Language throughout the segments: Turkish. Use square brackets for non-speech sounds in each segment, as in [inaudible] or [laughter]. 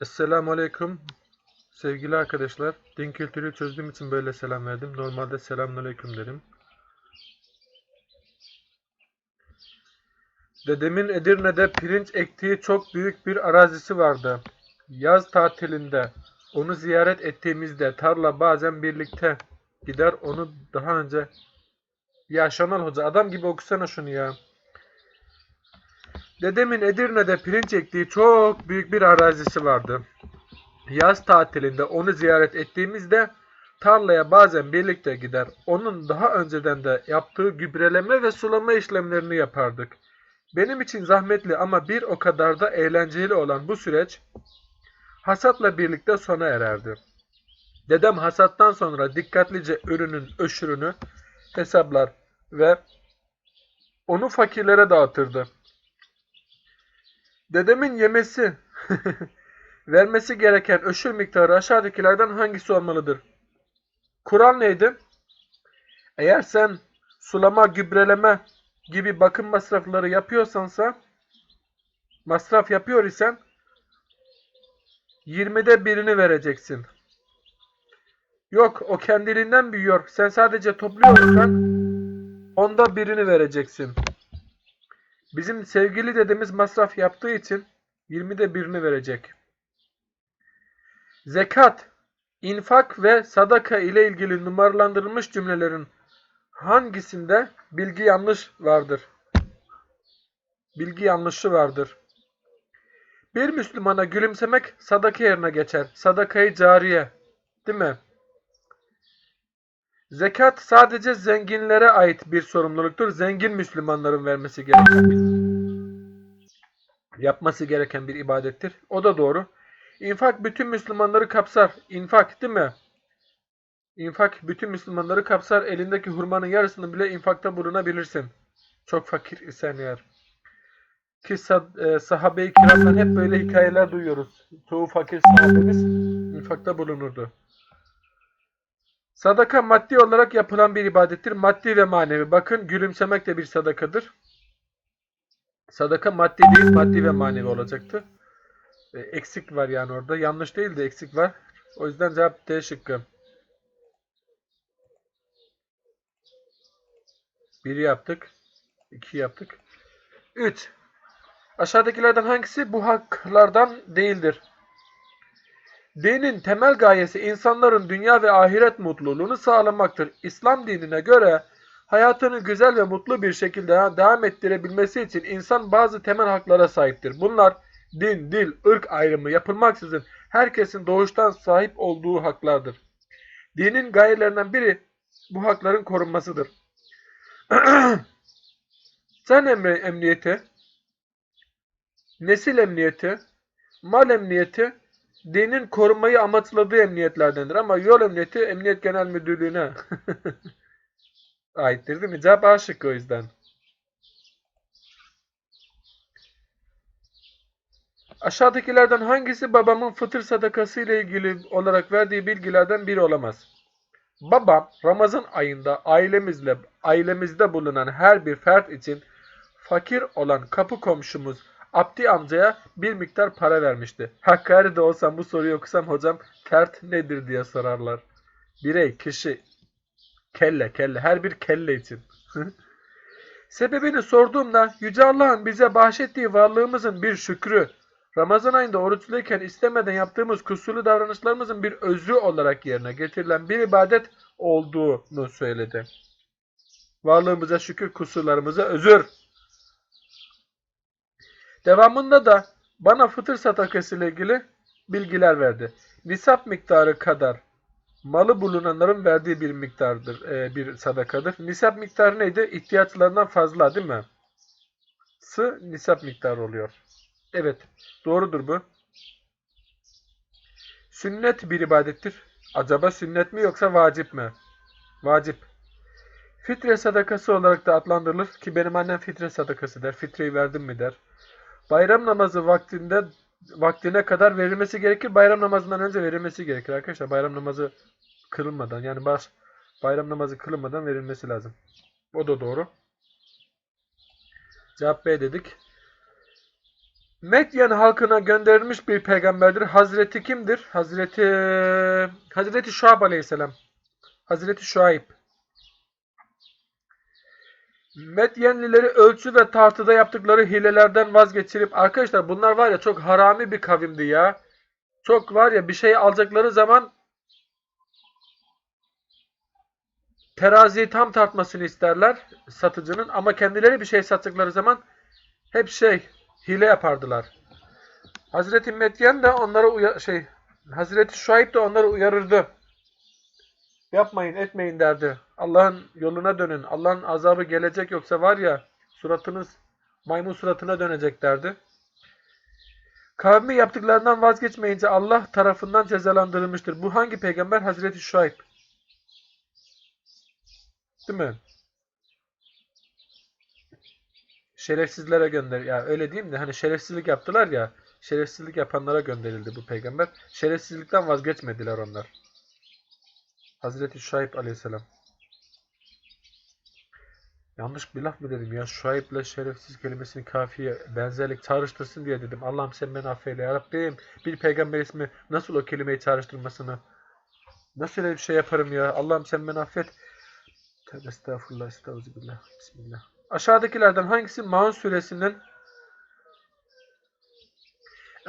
Esselamu Aleyküm. Sevgili arkadaşlar, din kültürü çözdüğüm için böyle selam verdim. Normalde selamünaleyküm derim. Dedemin Edirne'de pirinç ektiği çok büyük bir arazisi vardı. Yaz tatilinde onu ziyaret ettiğimizde tarla bazen birlikte gider onu daha önce... Ya Şamal Hoca adam gibi okusana şunu ya. Dedemin Edirne'de pirinç ektiği çok büyük bir arazisi vardı. Yaz tatilinde onu ziyaret ettiğimizde tarlaya bazen birlikte gider. Onun daha önceden de yaptığı gübreleme ve sulama işlemlerini yapardık. Benim için zahmetli ama bir o kadar da eğlenceli olan bu süreç hasatla birlikte sona ererdi. Dedem hasattan sonra dikkatlice ürünün öşürünü hesaplar ve onu fakirlere dağıtırdı. Dedemin yemesi, [laughs] vermesi gereken öşür miktarı aşağıdakilerden hangisi olmalıdır? Kural neydi? Eğer sen sulama, gübreleme gibi bakım masrafları yapıyorsansa, masraf yapıyor isen 20'de birini vereceksin. Yok o kendiliğinden büyüyor. Sen sadece topluyorsan onda birini vereceksin. Bizim sevgili dedemiz masraf yaptığı için 20'de birini verecek. Zekat, infak ve sadaka ile ilgili numaralandırılmış cümlelerin hangisinde bilgi yanlış vardır? Bilgi yanlışı vardır. Bir Müslümana gülümsemek sadaka yerine geçer. Sadakayı cariye. Değil mi? Zekat sadece zenginlere ait bir sorumluluktur. Zengin Müslümanların vermesi gereken bir, yapması gereken bir ibadettir. O da doğru. İnfak bütün Müslümanları kapsar. İnfak değil mi? İnfak bütün Müslümanları kapsar. Elindeki hurmanın yarısını bile infakta bulunabilirsin. Çok fakir isen eğer. Ki e, sahabe-i kiramdan hep böyle hikayeler duyuyoruz. Çoğu fakir sahabemiz infakta bulunurdu. Sadaka maddi olarak yapılan bir ibadettir. Maddi ve manevi. Bakın gülümsemek de bir sadakadır. Sadaka maddi değil, maddi ve manevi olacaktı. E, eksik var yani orada. Yanlış değil de eksik var. O yüzden cevap D şıkkı. Biri yaptık. iki yaptık. 3. Aşağıdakilerden hangisi bu haklardan değildir? Dinin temel gayesi insanların dünya ve ahiret mutluluğunu sağlamaktır. İslam dinine göre hayatını güzel ve mutlu bir şekilde devam ettirebilmesi için insan bazı temel haklara sahiptir. Bunlar din, dil, ırk ayrımı yapılmaksızın herkesin doğuştan sahip olduğu haklardır. Dinin gayelerinden biri bu hakların korunmasıdır. [clears throat] Sen emri emniyeti, nesil emniyeti, mal emniyeti, dinin korunmayı amaçladığı emniyetlerdendir. Ama yol emniyeti Emniyet Genel Müdürlüğü'ne [laughs] aittir değil mi? Cevap A şıkkı o yüzden. Aşağıdakilerden hangisi babamın fıtır sadakası ile ilgili olarak verdiği bilgilerden biri olamaz? Babam Ramazan ayında ailemizle ailemizde bulunan her bir fert için fakir olan kapı komşumuz Abdi amcaya bir miktar para vermişti. Hakkari'de olsam bu soruyu okusam hocam fert nedir diye sorarlar. Birey, kişi, kelle, kelle. Her bir kelle için. [laughs] Sebebini sorduğumda Yüce Allah'ın bize bahşettiği varlığımızın bir şükrü, Ramazan ayında oruçluyken istemeden yaptığımız kusurlu davranışlarımızın bir özrü olarak yerine getirilen bir ibadet olduğunu söyledi. Varlığımıza şükür, kusurlarımıza özür. Devamında da bana fıtır sadakası ile ilgili bilgiler verdi. Nisap miktarı kadar malı bulunanların verdiği bir miktardır, e, bir sadakadır. Nisap miktarı neydi? İhtiyaçlarından fazla değil mi? Sı nisap miktarı oluyor. Evet, doğrudur bu. Sünnet bir ibadettir. Acaba sünnet mi yoksa vacip mi? Vacip. Fitre sadakası olarak da adlandırılır ki benim annem fitre sadakası der. Fitreyi verdim mi der. Bayram namazı vaktinde vaktine kadar verilmesi gerekir. Bayram namazından önce verilmesi gerekir arkadaşlar. Bayram namazı kılınmadan yani baş bayram namazı kılınmadan verilmesi lazım. O da doğru. Cevap B dedik. Medyen halkına gönderilmiş bir peygamberdir. Hazreti kimdir? Hazreti Hazreti Şuayb Aleyhisselam. Hazreti Şuayb. Medyenlileri ölçü ve tartıda yaptıkları hilelerden vazgeçirip arkadaşlar bunlar var ya çok harami bir kavimdi ya. Çok var ya bir şey alacakları zaman teraziyi tam tartmasını isterler satıcının ama kendileri bir şey sattıkları zaman hep şey hile yapardılar. Hazreti Medyen de onlara şey Hazreti Şuayb de onları uyarırdı. Yapmayın, etmeyin derdi. Allah'ın yoluna dönün. Allah'ın azabı gelecek yoksa var ya suratınız maymun suratına dönecek derdi. Kavmi yaptıklarından vazgeçmeyince Allah tarafından cezalandırılmıştır. Bu hangi peygamber? Hazreti Şuayb. Değil mi? Şerefsizlere gönder. Ya öyle diyeyim de hani şerefsizlik yaptılar ya. Şerefsizlik yapanlara gönderildi bu peygamber. Şerefsizlikten vazgeçmediler onlar. Hazreti Şuayb aleyhisselam. Yanlış bir laf mı dedim ya? Şuayb'le şerefsiz kelimesini kafiye benzerlik çağrıştırsın diye dedim. Allah'ım sen beni affeyle ya. Bir peygamber ismi nasıl o kelimeyi çağrıştırmasını? Nasıl öyle bir şey yaparım ya? Allah'ım sen beni affet. Tövbe estağfurullah, estağfurullah. Bismillah. Aşağıdakilerden hangisi Maun suresinin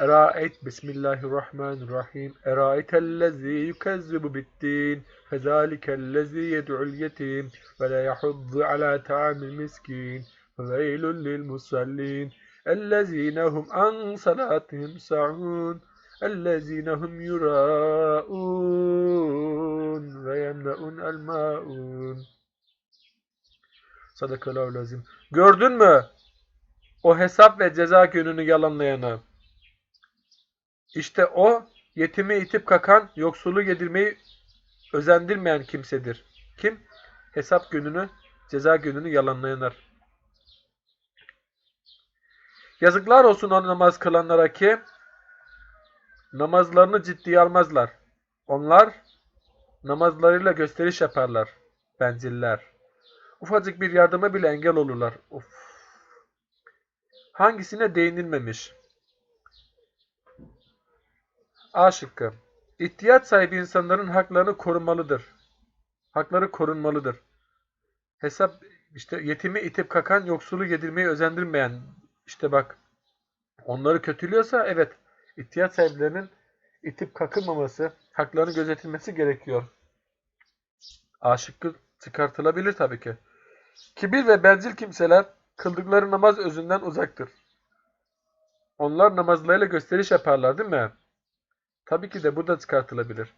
Eraeyt Bismillahirrahmanirrahim. Eraeytellezî yukezzibu biddin. Fezâlikellezî yed'ul yetim. Ve la yahuddu alâ ta'amil miskin. Veylun lil musallin. Ellezîne hum an salatihim sa'un. Ellezîne hum yurâun. Ve yemne'un el ma'un. Sadakallahu. Gördün mü? O hesap ve ceza gününü yalanlayanı. İşte o yetimi itip kakan, yoksulu yedirmeyi özendirmeyen kimsedir. Kim? Hesap gününü, ceza gününü yalanlayanlar. Yazıklar olsun o namaz kılanlara ki namazlarını ciddiye almazlar. Onlar namazlarıyla gösteriş yaparlar. Benciller. Ufacık bir yardıma bile engel olurlar. Of. Hangisine değinilmemiş? A şıkkı. İhtiyaç sahibi insanların haklarını korumalıdır. Hakları korunmalıdır. Hesap işte yetimi itip kakan yoksulu yedirmeyi özendirmeyen işte bak onları kötülüyorsa evet ihtiyaç sahiplerinin itip kakılmaması, haklarının gözetilmesi gerekiyor. A çıkartılabilir tabii ki. Kibir ve bencil kimseler kıldıkları namaz özünden uzaktır. Onlar namazlarıyla gösteriş yaparlar değil mi? Tabii ki de bu da çıkartılabilir.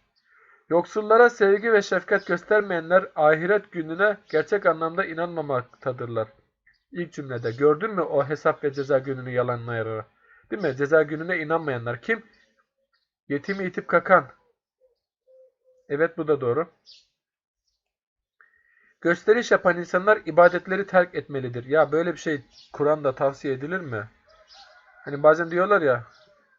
Yoksullara sevgi ve şefkat göstermeyenler ahiret gününe gerçek anlamda inanmamaktadırlar. İlk cümlede gördün mü o hesap ve ceza gününü yalanlayarak? Değil mi? Ceza gününe inanmayanlar kim? Yetimi itip kakan. Evet bu da doğru. Gösteriş yapan insanlar ibadetleri terk etmelidir. Ya böyle bir şey Kur'an'da tavsiye edilir mi? Hani bazen diyorlar ya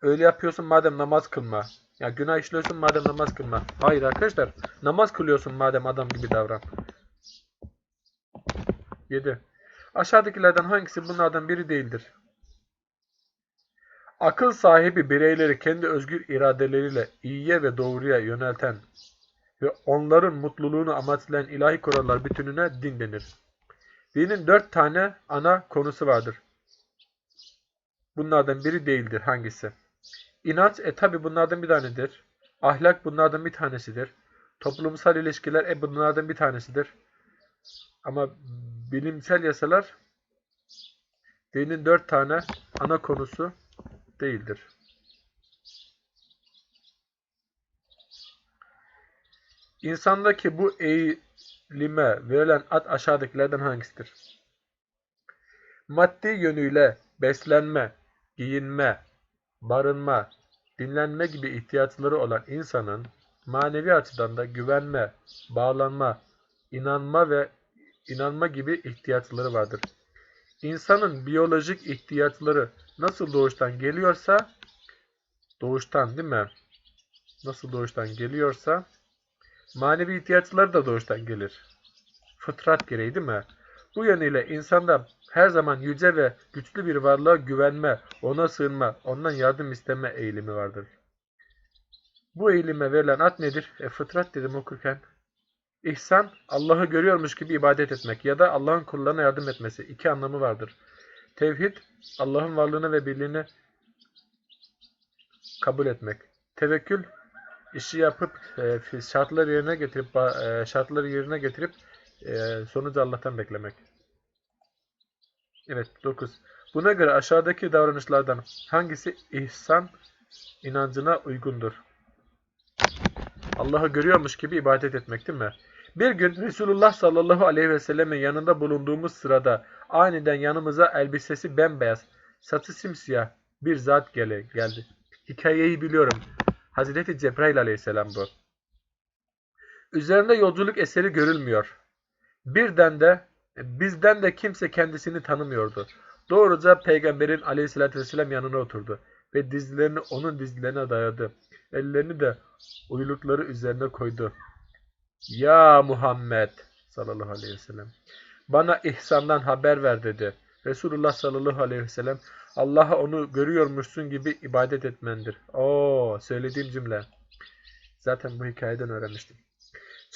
öyle yapıyorsun madem namaz kılma. Ya günah işliyorsun madem namaz kılma. Hayır arkadaşlar. Namaz kılıyorsun madem adam gibi davran. 7. Aşağıdakilerden hangisi bunlardan biri değildir? Akıl sahibi bireyleri kendi özgür iradeleriyle iyiye ve doğruya yönelten ve onların mutluluğunu amaçlayan ilahi kurallar bütününe din denir. Dinin dört tane ana konusu vardır. Bunlardan biri değildir. Hangisi? İnanç, e tabi bunlardan bir tanedir. Ahlak bunlardan bir tanesidir. Toplumsal ilişkiler, e bunlardan bir tanesidir. Ama bilimsel yasalar dinin dört tane ana konusu değildir. İnsandaki bu eğilime verilen ad aşağıdakilerden hangisidir? Maddi yönüyle beslenme, giyinme, barınma, dinlenme gibi ihtiyaçları olan insanın manevi açıdan da güvenme, bağlanma, inanma ve inanma gibi ihtiyaçları vardır. İnsanın biyolojik ihtiyaçları nasıl doğuştan geliyorsa doğuştan değil mi? Nasıl doğuştan geliyorsa manevi ihtiyaçları da doğuştan gelir. Fıtrat gereği değil mi? Bu yönüyle insanda her zaman yüce ve güçlü bir varlığa güvenme, ona sığınma, ondan yardım isteme eğilimi vardır. Bu eğilime verilen ad nedir? E, fıtrat dedim okurken. İhsan, Allah'ı görüyormuş gibi ibadet etmek ya da Allah'ın kullarına yardım etmesi. İki anlamı vardır. Tevhid, Allah'ın varlığını ve birliğini kabul etmek. Tevekkül, işi yapıp e, şartları yerine getirip e, şartları yerine getirip e, sonucu Allah'tan beklemek. Evet 9. Buna göre aşağıdaki davranışlardan hangisi ihsan inancına uygundur? Allah'ı görüyormuş gibi ibadet etmek değil mi? Bir gün Resulullah sallallahu aleyhi ve sellemin yanında bulunduğumuz sırada aniden yanımıza elbisesi bembeyaz, saçı simsiyah bir zat gele, geldi. Hikayeyi biliyorum. Hazreti Cebrail aleyhisselam bu. Üzerinde yolculuk eseri görülmüyor. Birden de bizden de kimse kendisini tanımıyordu. Doğruca peygamberin aleyhissalatü vesselam yanına oturdu ve dizlerini onun dizlerine dayadı. Ellerini de uylukları üzerine koydu. Ya Muhammed sallallahu aleyhi ve sellem bana ihsandan haber ver dedi. Resulullah sallallahu aleyhi ve sellem Allah'a onu görüyormuşsun gibi ibadet etmendir. Oo söylediğim cümle. Zaten bu hikayeden öğrenmiştim.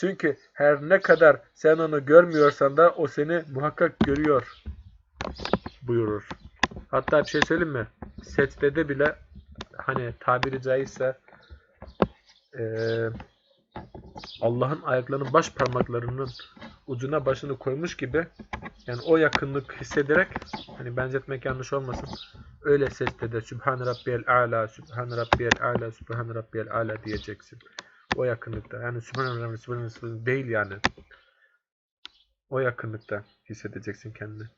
Çünkü her ne kadar sen onu görmüyorsan da o seni muhakkak görüyor buyurur. Hatta bir şey söyleyeyim mi? Secdede bile hani tabiri caizse eee Allah'ın ayaklarının baş parmaklarının ucuna başını koymuş gibi yani o yakınlık hissederek hani benzetmek yanlış olmasın öyle secdede Sübhan Rabbiyel A'la Sübhan Rabbiyel A'la Sübhan Rabbiyel A'la diyeceksin. O yakınlıkta. Yani Sübhan Rabbiyel Sübhan Sübhan değil yani. O yakınlıkta hissedeceksin kendini.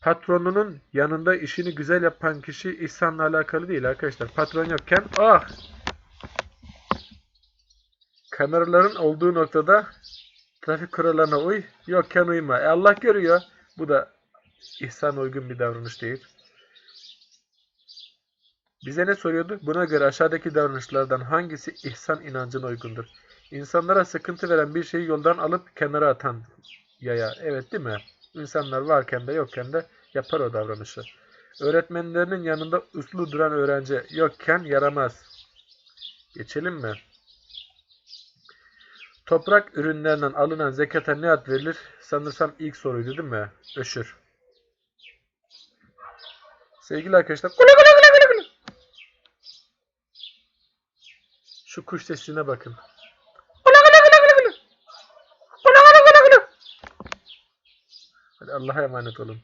Patronunun yanında işini güzel yapan kişi ihsanla alakalı değil arkadaşlar. Patron yokken ah kameraların olduğu noktada trafik kurallarına uy, yokken uyma. E Allah görüyor. Bu da ihsan uygun bir davranış değil. Bize ne soruyordu? Buna göre aşağıdaki davranışlardan hangisi ihsan inancına uygundur? İnsanlara sıkıntı veren bir şeyi yoldan alıp kenara atan yaya. Evet değil mi? İnsanlar varken de yokken de yapar o davranışı. Öğretmenlerinin yanında uslu duran öğrenci yokken yaramaz. Geçelim mi? Toprak ürünlerinden alınan zekata ne ad verilir? Sanırsam ilk soruydu değil mi? Öşür. Sevgili arkadaşlar. Şu kuş sesine bakın. Hadi Allah'a emanet olun.